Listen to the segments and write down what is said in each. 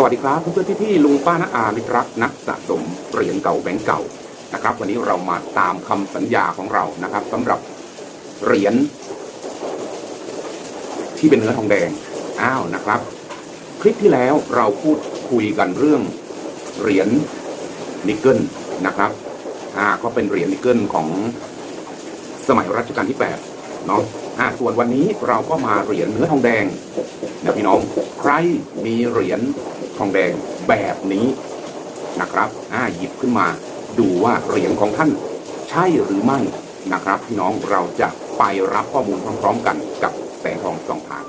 สวัสดีครับเพื่อนๆพี่ๆลุงป้าน้าอามิตรักนักสะสมเหรียญเก่าแบงก์เก่านะครับ วันนี้เรามาตามคำสัญญาของเรานะครับสำหรับเหรียญที่เป็นเนื้อทองแดงอ้าวนะครับ คลิปที่แล้วเราพูดคุยกันเรื่องเหรียญนิกเกิลนะครับอ่าก็เป็นเหรียญนิกเกิลของสมัยรัชกาลที่8เนาะอ่าส่วนวันนี้เราก็มาเหรียญเนื้อทองแดงนะพี่น้อง ใครมีเหรียญ ทองแดงแบบนี้นะครับอ่าหยิบขึ้นมาดูว่าเหรียญของท่านใช่หรือไม่นะครับพี่น้องเราจะไปรับข้อมูลพร้อมๆกันกับแสงทองสองทาง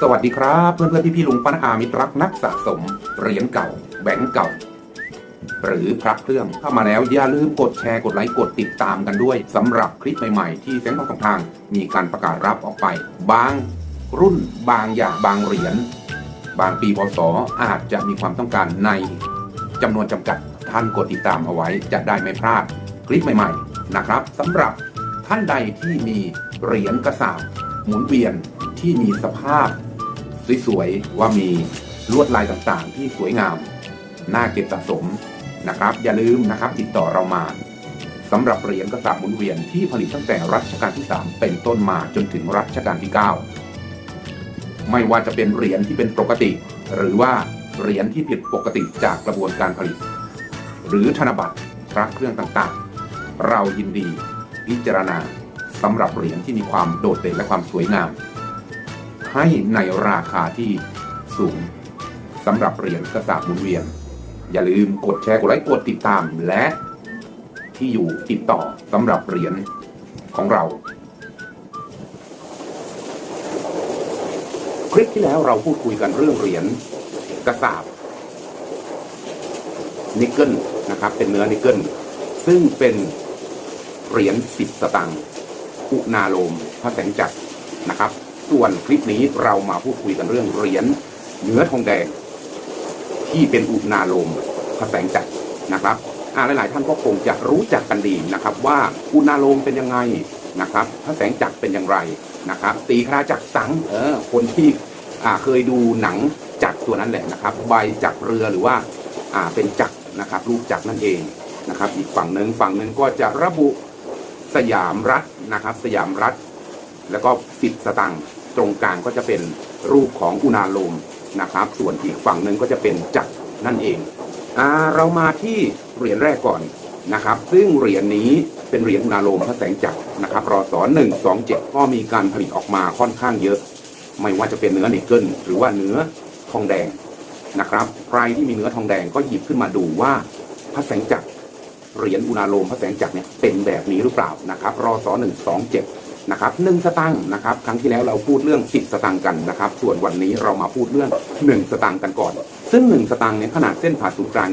สวัสดีครับ เพื่อนเพื่อนพี่พี่ๆลุงป้าน้าอามิตรรักนักสะสมเหรียญเก่าแบงก์เก่า หรือพระเครื่องเข้ามาแล้วอย่าลืมกดแชร์กดไลค์กดติดตามกันด้วยสำหรับคลิปใหม่ๆ ที่แสงทองสองทางมีการประกาศรับออกไป บางรุ่นบางอย่างบางเหรียญ บางปีพศอาจจะมีความต้องการในจำนวนจำกัดท่านกดติดตามเอาไว้จะได้ไม่พลาดคลิปใหม่ๆนะครับสำหรับท่านใดที่มีเหรียญกระสาบหมุนเวียนที่มีสภาพสวยๆว่ามีลวดลายต่างๆ ที่สวยงาม น่าเก็บสะสมนะครับ อย่าลืมนะครับติดต่อเรามาสำหรับเหรียญกระสาบหมุนเวียนที่ผลิตตั้งแต่รัชกาลที่ 3 เป็นต้นมาจนถึงรัชกาลที่ 9 ไม่ว่าจะเป็นเหรียญที่เป็นปกติ หรือว่าเหรียญที่ผิดปกติจากกระบวนการผลิต หรือธนบัตรพระเครื่องต่างๆ เรายินดีพิจารณาสำหรับเหรียญที่มีความโดดเด่นและความสวยงาม ให้ในราคาที่สูงสำหรับเหรียญกระสาบหมุนเวียน อย่าลืมกดแชร์กดไลค์กดติดตามและที่อยู่ติดต่อสำหรับเหรียญของเรา คลิปที่แล้วเราพูดคุยกันเรื่องเหรียญกระสาบนิกเกิลนะครับ เป็นเนื้อนิกเกิลซึ่งเป็นเหรียญสิบสตังค์อุณาโลมพระแสงจักรนะครับ ส่วนคลิปนี้เรามาพูดคุยกันเรื่องเหรียญเนื้อทองแดง ที่เป็นอุณาโลมพระแสงจักรนะครับอ่าหลาย ๆ ท่านก็คงจะรู้จักกันดีนะครับ ว่าอุณาโลมเป็นยังไงนะครับพระแสงจักรเป็นอย่างไรนะครับ ตีคราจักรสังเออคนที่ เคยดูหนังจักรตัวนั้นแหละนะครับ ใบจักรเรือหรือว่าอ่าเป็นจักรนะครับรูปจักรนั่นเองนะครับ อีกฝั่งหนึ่งฝั่งหนึ่งก็จะระบุสยามรัฐนะครับ สยามรัฐ แล้วก็สิบสตังค์ตรงกลางก็จะเป็นรูปของอุณาโลมนะครับ ส่วนอีกฝั่งหนึ่งก็จะเป็นจักรนั่นเองอ่าเรามาที่เหรียญแรกก่อนนะครับ ซึ่งเหรียญนี้เป็นเหรียญอุณาโลมพระแสงจักรนะครับรอสอนหนึ่งสองเจ็ดก็มีการผลิตออกมาค่อนข้างเยอะ ไม่ว่าจะเป็นเนื้อนิกเกิลหรือว่าเนื้อทองแดงนะครับ ใครที่มีเนื้อทองแดงก็หยิบขึ้นมาดูว่าพระแสงจักรเหรียญอุณาโลมพระแสงจักรเนี่ยเป็นแบบนี้หรือเปล่านะครับรอสอหนึ่งสองเจ็ดนะครับหนึ่งสตังค์นะครับครั้งที่แล้วเราพูดเรื่อง 10 สตังค์กันนะครับ ส่วนวันนี้เรามาพูดเรื่อง 1 สตังค์กันก่อน ซึ่ง 1 สตังค์เนี่ยขนาดเส้นผ่าศูนย์กลาง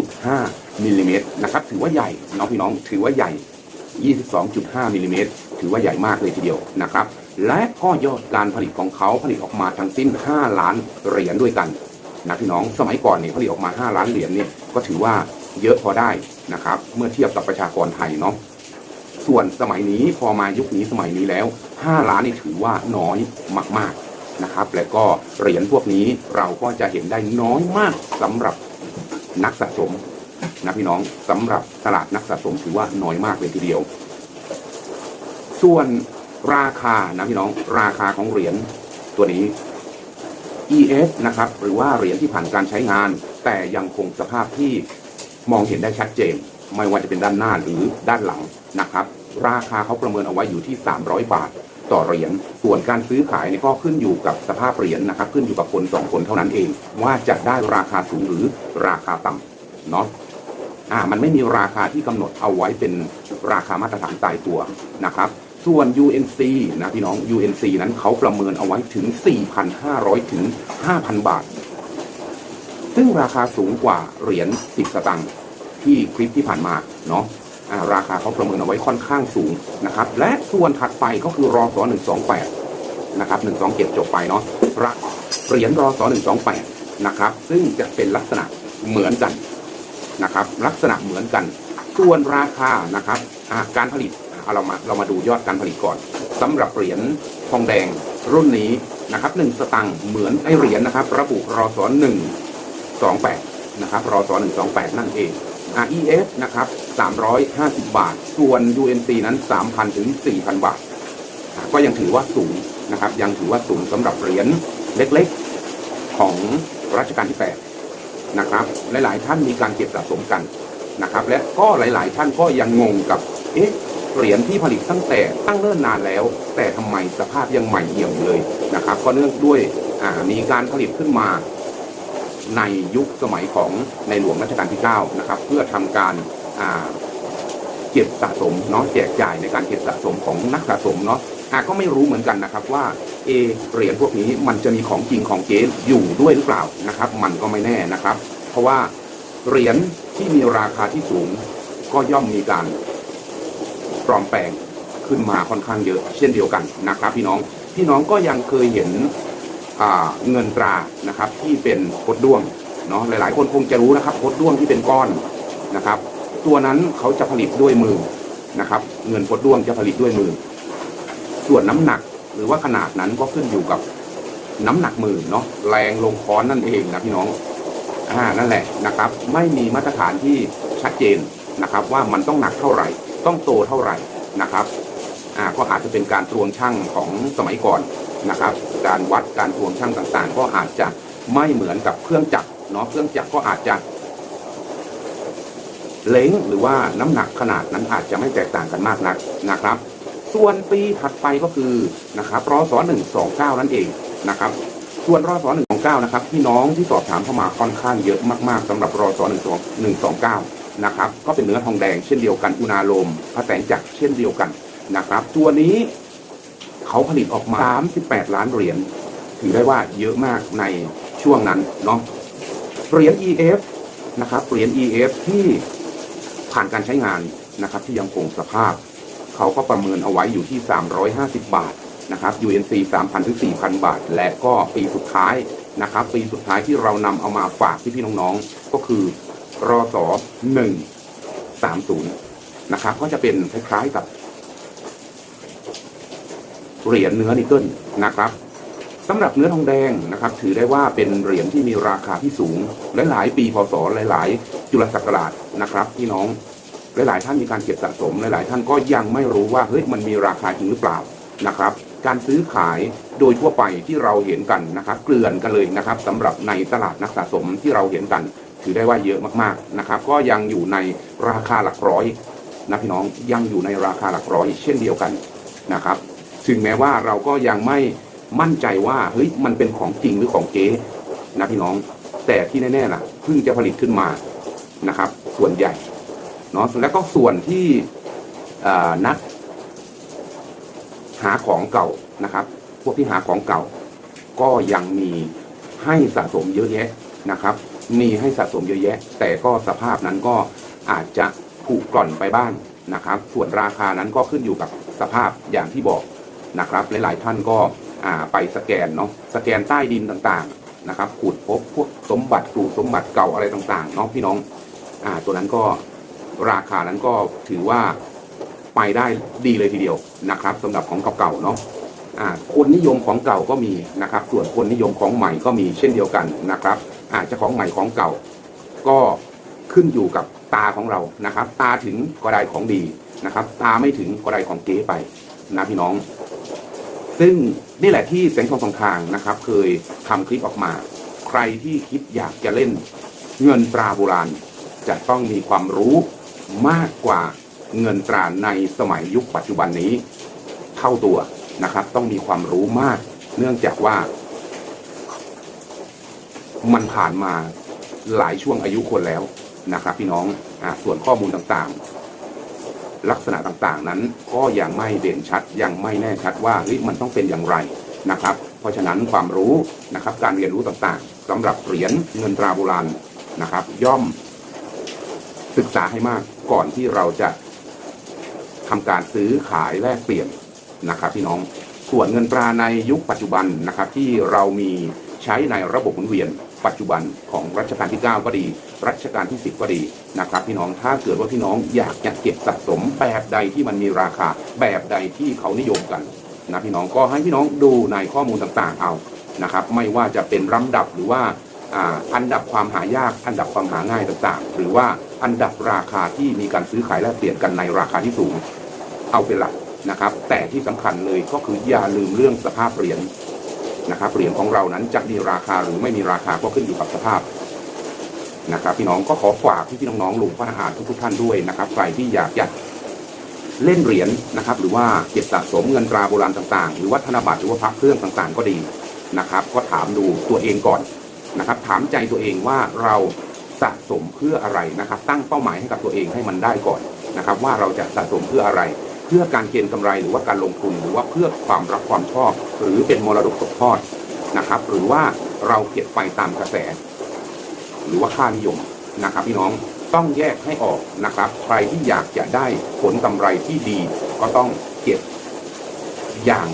22.5มิลลิเมตรนะครับถือว่าใหญ่น้องพี่น้องถือว่าใหญ่ 22.5มิลลิเมตรถือว่าใหญ่มากเลยทีเดียวนะครับ และก็ยอดการผลิตของเขาผลิตออกมาทั้งสิ้น 5 ล้านเหรียญด้วยกันนะพี่น้องสมัยก่อนเนี่ยผลิตออกมา 5 ล้านเหรียญเนี่ยก็ถือว่าเยอะพอได้นะครับ เมื่อเทียบกับประชากรไทยเนาะส่วนสมัยนี้พอมายุคนี้สมัยนี้แล้ว 5 ล้านนี่ถือว่าน้อยมากๆนะครับ และก็เหรียญพวกนี้เราก็จะเห็นได้น้อยมากสำหรับนักสะสมนะพี่น้องสำหรับตลาดนักสะสมถือว่าน้อยมากเลยทีเดียว ส่วน ราคานะพี่น้องราคาของเหรียญตัวนี้ ES นะครับ หรือว่าเหรียญที่ผ่านการใช้งาน แต่ยังคงสภาพที่มองเห็นได้ชัดเจน ไม่ว่าจะเป็นด้านหน้าหรือด้านหลังนะครับ ราคาเขาประเมินเอาไว้อยู่ที่ 300 บาท ต่อเหรียญส่วนการซื้อขายเนี่ยก็ขึ้นอยู่กับสภาพเหรียญนะครับ ขึ้นอยู่กับคนสองคนเท่านั้นเอง ว่าจะได้ราคาสูงหรือราคาต่ำเนาะอ่ามันไม่มีราคาที่กำหนดเอาไว้เป็นราคามาตรฐานตายตัวนะครับ ส่วน UNC นะพี่น้อง UNC นั้นเขาประเมินเอาไว้ถึง 4,500 ถึง 5,000 บาท ซึ่งราคาสูงกว่าเหรียญ10 สตังค์ที่คลิปที่ผ่านมาเนาะราคาเขาประเมินเอาไว้ค่อนข้างสูงนะครับ และส่วนถัดไปก็คือรอสอ128 นะครับ 127 จบไปเนาะระเหรียญรอสอ128 นะครับ ซึ่งจะเป็นลักษณะเหมือนกันนะครับ ลักษณะเหมือนกัน ส่วนราคานะครับการผลิต เอาเรามาเรามาดูยอดการผลิตก่อนสำหรับเหรียญทองแดงรุ่นนี้นะครับหนึ่งสตังค์เหมือนไอเหรียญนะครับ ระบุรอสอหนึ่งสองแปดนะครับรอสอหนึ่งสองแปดนั่นเอง REF นะครับ350 บาท ส่วน UNC นั้น 3,000 ถึง 4,000 บาท ก็ยังถือว่าสูงนะครับ ยังถือว่าสูงสำหรับเหรียญเล็กๆ ของรัชกาลที่ 8 นะครับ หลายๆท่านมีการเก็บสะสมกันนะครับ และก็หลายๆท่านก็ยังงงกับ เอ๊ะ เหรียญที่ผลิตตั้งแต่ตั้งเนิ่นนานแล้ว แต่ทำไมสภาพยังใหม่เอี่ยมเลยนะครับก็เนื่องด้วยมีการผลิตขึ้นมาในยุคสมัยของในหลวงรัชกาลที่ 9 นะครับ เพื่อทำการเก็บสะสมเนาะแจกจ่ายในการเก็บสะสมของนักสะสมเนาะอาก็ไม่รู้เหมือนกันนะครับว่าเอเหรียญพวกนี้มันจะมีของจริงของเก๊อยู่ด้วยหรือเปล่านะครับ มันก็ไม่แน่นะครับ เพราะว่าเหรียญที่มีราคาที่สูงก็ย่อมมีการ ปลอมแปลงขึ้นมาค่อนข้างเยอะเช่นเดียวกันนะครับพี่น้องพี่น้องก็ยังเคยเห็นเงินตรานะครับที่เป็นโคดด้วงเนาะหลายๆ คนคงจะรู้นะครับโคดด้วงที่เป็นก้อนนะครับ ตัวนั้นเขาจะผลิตด้วยมือนะครับ เงินโคดด้วงจะผลิตด้วยมือ ส่วนน้ำหนักหรือว่าขนาดนั้นก็ขึ้นอยู่กับน้ำหนักมือเนาะแรงลงค้อนนั่นเองนะพี่น้องอ่านั่นแหละนะครับ ไม่มีมาตรฐานที่ชัดเจนนะครับ ว่ามันต้องหนักเท่าไหร่ ต้องโตเท่าไหร่นะครับอ่าก็อาจจะเป็นการตรวงช่างของสมัยก่อนนะครับ การวัดการตรวงช่างต่างๆ ก็อาจจะไม่เหมือนกับเครื่องจักรเนาะเครื่องจักรก็อาจจะเล้งหรือว่าน้ำหนักขนาดนั้นอาจจะไม่แตกต่างกันมากนักนะครับ ส่วนปีถัดไปก็คือนะครับรอสอหนึ่งสองเก้านั่นเองนะครับ ส่วนรอสอหนึ่งสองเก้านะครับพี่น้องที่สอบถามเข้ามาค่อนข้างเยอะมากๆสำหรับรอสอหนึ่งสองหนึ่งสองเก้า นะครับ ก็เป็นเนื้อทองแดงเช่นเดียวกันอุณาโลมพระแสงจักรเช่นเดียวกันนะครับ ตัวนี้เขาผลิตออกมา 38 ล้านเหรียญถือได้ว่าเยอะมากในช่วงนั้นเนาะเหรียญ EF นะครับเหรียญ EF ที่ผ่านการใช้งานนะครับที่ยังคงสภาพ เขาก็ประเมินเอาไว้อยู่ที่ 350 บาทนะครับ UNC 3,000ถึง4,000 บาท และก็ปีสุดท้ายนะครับ ปีสุดท้ายที่เรานำเอามาฝากพี่พี่ๆน้องๆ ก็คือ รอสอ130นย์นะครับ ก็จะเป็นคล้ายๆกับเหรียญเนื้อนิกเกิลนะครับสำหรับเนื้อทองแดงนะครับ ถือได้ว่าเป็นเหรียญที่มีราคาที่สูงหลายๆปีพศหลาย ๆ จุลศักราชนะครับพี่น้องหลาย ๆ ท่านมีการเก็บสะสม หลาย ๆ ท่านก็ยังไม่รู้ว่าเฮ้ยมันมีราคาจริงหรือเปล่านะครับ การซื้อขายโดยทั่วไปที่เราเห็นกันนะครับ เกลื่อนกันเลยนะครับสำหรับในตลาดนักสะสมที่เราเห็นกัน ถือได้ว่าเยอะมากๆนะครับ ก็ยังอยู่ในราคาหลักร้อยนะพี่น้องยังอยู่ในราคาหลักร้อย เช่นเดียวกันนะครับถึงแม้ว่าเราก็ยังไม่มั่นใจว่าเฮ้ยมันเป็นของจริงหรือของเก๊นะพี่น้อง แต่ที่แน่ๆล่ะเพิ่งจะผลิตขึ้นมานะครับ ส่วนใหญ่เนาะแล้วก็ส่วนที่นักหาของเก่านะครับ พวกที่หาของเก่า ก็ยังมีให้สะสมเยอะแยะนะครับ มีให้สะสมเยอะแยะ แต่ก็สภาพนั้นก็อาจจะผุกร่อนไปบ้างนะครับ ส่วนราคานั้นก็ขึ้นอยู่กับสภาพอย่างที่บอกนะครับ หลายๆท่านก็ไปสแกนเนาะสแกนใต้ดินต่างๆนะครับขุดพบพวกสมบัติกรูสมบัติเก่าอะไรต่างๆเนาะพี่น้องอ่าตัวนั้นก็ราคานั้นก็ถือว่าไปได้ดีเลยทีเดียวนะครับสำหรับของเก่าๆเนาะคนนิยมของเก่าก็มีนะครับ ส่วนคนนิยมของใหม่ก็มีเช่นเดียวกันนะครับ อาจจะของใหม่ของเก่า ก็ขึ้นอยู่กับตาของเรานะครับ ตาถึงก็ได้ของดีนะครับ ตาไม่ถึงก็ได้ของเก๊ไปนะพี่น้อง ซึ่งนี่แหละที่แสงทองสองทางนะครับ เคยทำคลิปออกมา ใครที่คิดอยากจะเล่นเงินตราโบราณ จะต้องมีความรู้มากกว่าเงินตราในสมัยยุคปัจจุบันนี้เท่าตัวนะครับ ต้องมีความรู้มาก เนื่องจากว่า มันผ่านมาหลายช่วงอายุคนแล้วนะครับ พี่น้องอ่าส่วนข้อมูลต่างๆ ลักษณะต่างๆนั้นก็ยังไม่เด่นชัด ยังไม่แน่ชัดว่าเฮ้ยมันต้องเป็นอย่างไรนะครับ เพราะฉะนั้นความรู้นะครับ การเรียนรู้ต่างๆสำหรับเหรียญเงินตราโบราณนะครับ ย่อมศึกษาให้มากก่อนที่เราจะทำการซื้อขายแลกเปลี่ยนนะครับ พี่น้องส่วนเงินตราในยุคปัจจุบันนะครับ ที่เรามีใช้ในระบบหมุนเวียน ปัจจุบันของรัชกาลที่ 9 ก็ดี รัชกาลที่ 10 ก็ดีนะครับพี่น้องถ้าเกิดว่าพี่น้องอยากจะเก็บสะสมแบบใดที่มันมีราคาแบบใดที่เขานิยมกันนะพี่น้องก็ให้พี่น้องดูในข้อมูลต่างๆเอานะครับไม่ว่าจะเป็นลำดับหรือว่าอันดับความหายากอันดับความหาง่ายต่างๆ หรือว่าอันดับราคาที่มีการซื้อขายแลกเปลี่ยนกันในราคาที่สูง เอาเป็นหลักนะครับ แต่ที่สำคัญเลยก็คืออย่าลืมเรื่องสภาพเหรียญ นะครับเหรียญของเรานั้นจะมีราคาหรือไม่มีราคาก็ขึ้นอยู่กับสภาพนะครับ พี่น้องก็ขอฝากพี่พี่น้องๆลุงป้าอาทุกๆท่านด้วยนะครับใครที่อยากจะเล่นเหรียญนะครับ หรือว่าเก็บสะสมเงินตราโบราณต่างๆ หรือว่าธนบัตรหรือว่าพระเครื่องต่างๆ ก็ดีนะครับ ก็ถามดูตัวเองก่อนนะครับ ถามใจตัวเองว่าเราสะสมเพื่ออะไรนะครับ ตั้งเป้าหมายให้กับตัวเองให้มันได้ก่อนนะครับ ว่าเราจะสะสมเพื่ออะไร พื่อการเก็งกำไรหรือว่าการลงทุนหรือว่าเพื่อความรักความชอบ หรือเป็นมรดกตกทอดนะครับ หรือว่าเราเก็บไปตามกระแส หรือว่าค่านิยมนะครับ พี่น้องต้องแยกให้ออกนะครับ ใครที่อยากจะได้ผลกำไรที่ดีก็ต้องเก็บอย่าง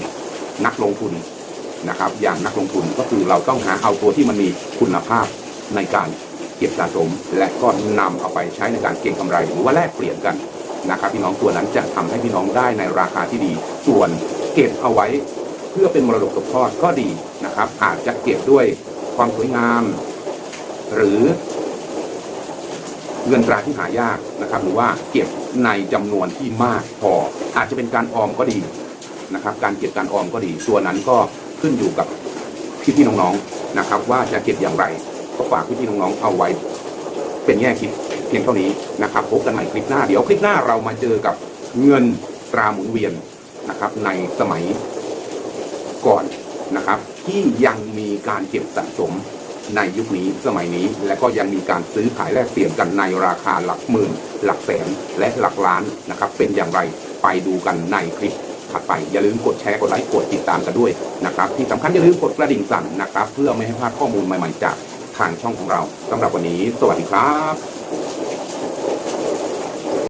นักลงทุนนะครับ อย่างนักลงทุนก็คือเราต้องหาเอาตัวที่มันมีคุณภาพในการเก็บสะสม และก็นำเอาไปใช้ในการเก็งกำไรหรือว่าแลกเปลี่ยนกัน นะครับพี่น้องตัวนั้นจะทำให้พี่น้องได้ในราคาที่ดี ส่วนเก็บเอาไว้เพื่อเป็นมรดกตกทอดก็ดีนะครับ อาจจะเก็บด้วยความสวยงาม หรือเงินตราที่หายากนะครับ หรือว่าเก็บในจำนวนที่มากพอ อาจจะเป็นการออมก็ดีนะครับ การเก็บการออมก็ดี ส่วนนั้นก็ขึ้นอยู่กับพี่ๆน้องๆนะครับ ว่าจะเก็บอย่างไร ก็ฝากพี่ๆน้องๆเอาไว้ เป็นแง่คิด พียงเท่านี้นะครับพบกันใหม่คลิปหน้าเดี๋ยวคลิปหน้าเรามาเจอกับเงินตราหมุนเวียนนะครับ ในสมัยก่อนนะครับ ที่ยังมีการเก็บสะสมในยุคนี้สมัยนี้ และก็ยังมีการซื้อขายแลกเปลี่ยนกันในราคาหลักหมื่น หลักแสนและหลักล้านนะครับ เป็นอย่างไรไปดูกันในคลิปถัดไปอย่าลืมกดแชร์กดไลค์กดติดตามกันด้วยนะครับที่สำคัญอย่าลืมกดกระดิ่งสั่นนะครับ เพื่อไม่ให้พลาดข้อมูลใหม่ๆจากทางช่องของเราสำหรับวันนี้ สวัสดีครับ